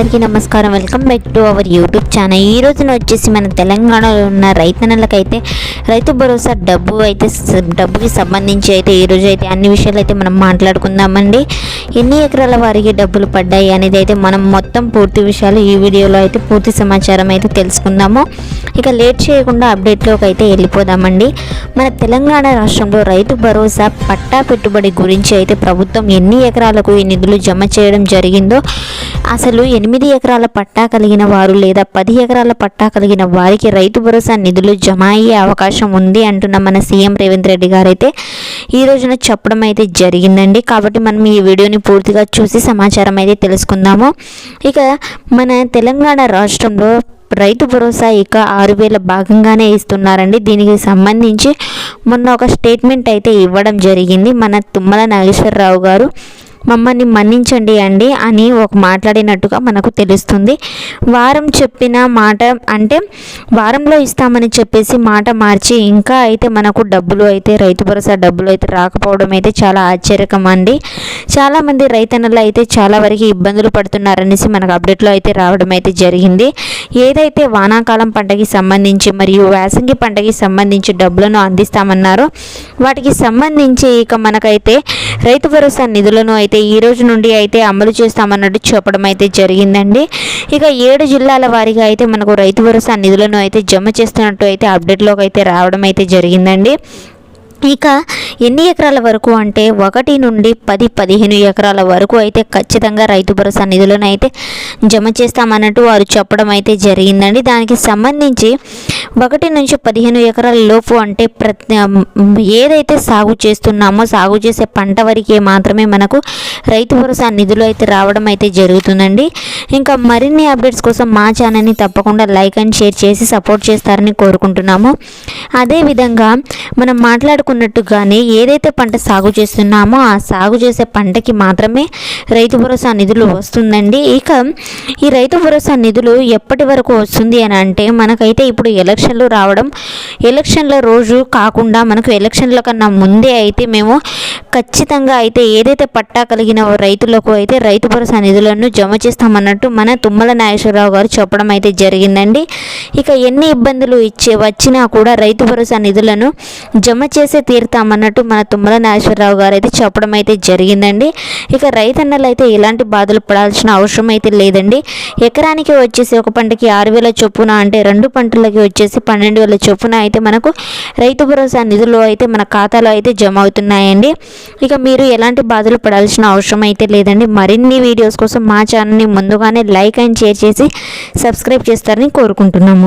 అందరికీ నమస్కారం. Welcome back to our YouTube channel ఈ రోజున వచ్చేసి మన తెలంగాణలో ఉన్న రైతన్నలకైతే రైతు భరోసా డబ్బు అయితే డబ్బుకి సంబంధించి అయితే ఈ అయితే అన్ని విషయాలు అయితే మనం మాట్లాడుకుందామండి. ఎన్ని ఎకరాల వారికి డబ్బులు పడ్డాయి అనేది అయితే మనం మొత్తం పూర్తి విషయాలు ఈ వీడియోలో అయితే పూర్తి సమాచారం అయితే తెలుసుకుందాము. ఇక లేట్ చేయకుండా అప్డేట్లోకి అయితే వెళ్ళిపోదామండి. మన తెలంగాణ రాష్ట్రంలో రైతు భరోసా పట్టా పెట్టుబడి గురించి అయితే ప్రభుత్వం ఎన్ని ఎకరాలకు ఈ నిధులు జమ చేయడం జరిగిందో అసలు ఎనిమిది ఎకరాల పట్టా కలిగిన వారు లేదా పది ఎకరాల పట్టా కలిగిన వారికి రైతు భరోసా నిధులు జమ అయ్యే అవకాశం ఉంది అంటున్న మన సీఎం రేవంత్ రెడ్డి గారు అయితే ఈ రోజున చెప్పడం అయితే జరిగిందండి. కాబట్టి మనం ఈ వీడియోని పూర్తిగా చూసి సమాచారం అయితే తెలుసుకుందాము. ఇక మన తెలంగాణ రాష్ట్రంలో రైతు భరోసా ఇక ఆరు వేల భాగంగానే ఇస్తున్నారండి. దీనికి సంబంధించి మొన్న ఒక స్టేట్మెంట్ అయితే ఇవ్వడం జరిగింది. మన తుమ్మల నాగేశ్వరరావు గారు మమ్మల్ని మన్నించండి అండి అని ఒక మాట్లాడినట్టుగా మనకు తెలుస్తుంది. వారం చెప్పిన మాట అంటే వారంలో ఇస్తామని చెప్పేసి మాట మార్చి ఇంకా అయితే మనకు డబ్బులు అయితే రైతు భరోసా డబ్బులు అయితే రాకపోవడం అయితే చాలా ఆశ్చర్యకం అండి. చాలామంది రైతన్నలు అయితే చాలా వరకు ఇబ్బందులు పడుతున్నారనేసి మనకు అప్డేట్లో అయితే రావడం అయితే జరిగింది. ఏదైతే వానాకాలం పంటకి సంబంధించి మరియు వేసంగి పంటకి సంబంధించి డబ్బులను అందిస్తామన్నారో వాటికి సంబంధించి ఇక మనకైతే రైతు భరోసా నిధులను అయితే అయితే ఈ రోజు నుండి అయితే అమలు చేస్తామన్నట్టు చెప్పడం అయితే జరిగిందండి. ఇక ఏడు జిల్లాల వారీగా అయితే మనకు రైతు భరోసా నిధులను అయితే జమ చేస్తున్నట్టు అయితే అప్డేట్లోకి అయితే రావడం అయితే జరిగిందండి. ఇక ఎన్ని ఎకరాల వరకు అంటే ఒకటి నుండి పది పదిహేను ఎకరాల వరకు అయితే ఖచ్చితంగా రైతు భరోసా నిధులను అయితే జమ చేస్తామన్నట్టు వారు చెప్పడం అయితే జరిగిందండి. దానికి సంబంధించి ఒకటి నుంచి పదిహేను ఎకరాల లోపు అంటే ప్రతి ఏదైతే సాగు చేస్తున్నామో సాగు చేసే పంట వరకే మాత్రమే మనకు రైతు భరోసా నిధులు అయితే రావడం అయితే జరుగుతుందండి. ఇంకా మరిన్ని అప్డేట్స్ కోసం మా ఛానల్ని తప్పకుండా లైక్ అండ్ షేర్ చేసి సపోర్ట్ చేస్తారని కోరుకుంటున్నాము. అదేవిధంగా మనం మాట్లాడుకున్నట్టుగానే ఏదైతే పంట సాగు చేస్తున్నామో ఆ సాగు చేసే పంటకి మాత్రమే రైతు భరోసా నిధులు వస్తుందండి. ఇక ఈ రైతు భరోసా నిధులు ఎప్పటి వరకు వస్తుంది అని అంటే మనకైతే ఇప్పుడు ఎలక్షన్లు రావడం ఎలక్షన్ల రోజు కాకుండా మనకు ఎలక్షన్ల కన్నా ముందే అయితే మేము ఖచ్చితంగా అయితే ఏదైతే పట్టా కలిగిన రైతులకు అయితే రైతు భరోసా నిధులను జమ చేస్తామన్నట్టు మన తుమ్మల నాగేశ్వరరావు గారు చెప్పడం అయితే జరిగిందండి. ఇక ఎన్ని ఇబ్బందులు ఇచ్చే వచ్చినా కూడా రైతు భరోసా నిధులను జమ చేసే తీరుతామన్నట్టు మన తుమ్మల నాగేశ్వరరావు గారు అయితే చెప్పడం అయితే జరిగిందండి. ఇక రైతన్నలు అయితే ఎలాంటి బాధలు పడాల్సిన అవసరం అయితే లేదండి. ఎకరానికి వచ్చేసి ఒక పంటకి ఆరు వేల చొప్పున అంటే రెండు పంటలకి వచ్చేసి పన్నెండు వేల చొప్పున అయితే మనకు రైతు భరోసా నిధులు అయితే మన ఖాతాలో అయితే జమ అవుతున్నాయండి. ఇక మీరు ఎలాంటి బాధలు పడాల్సిన అవసరం అయితే లేదండి. మరిన్ని వీడియోస్ కోసం మా ఛానల్ని ముందుగానే లైక్ అండ్ షేర్ చేసి సబ్స్క్రైబ్ చేస్తారని కోరుకుంటున్నాము.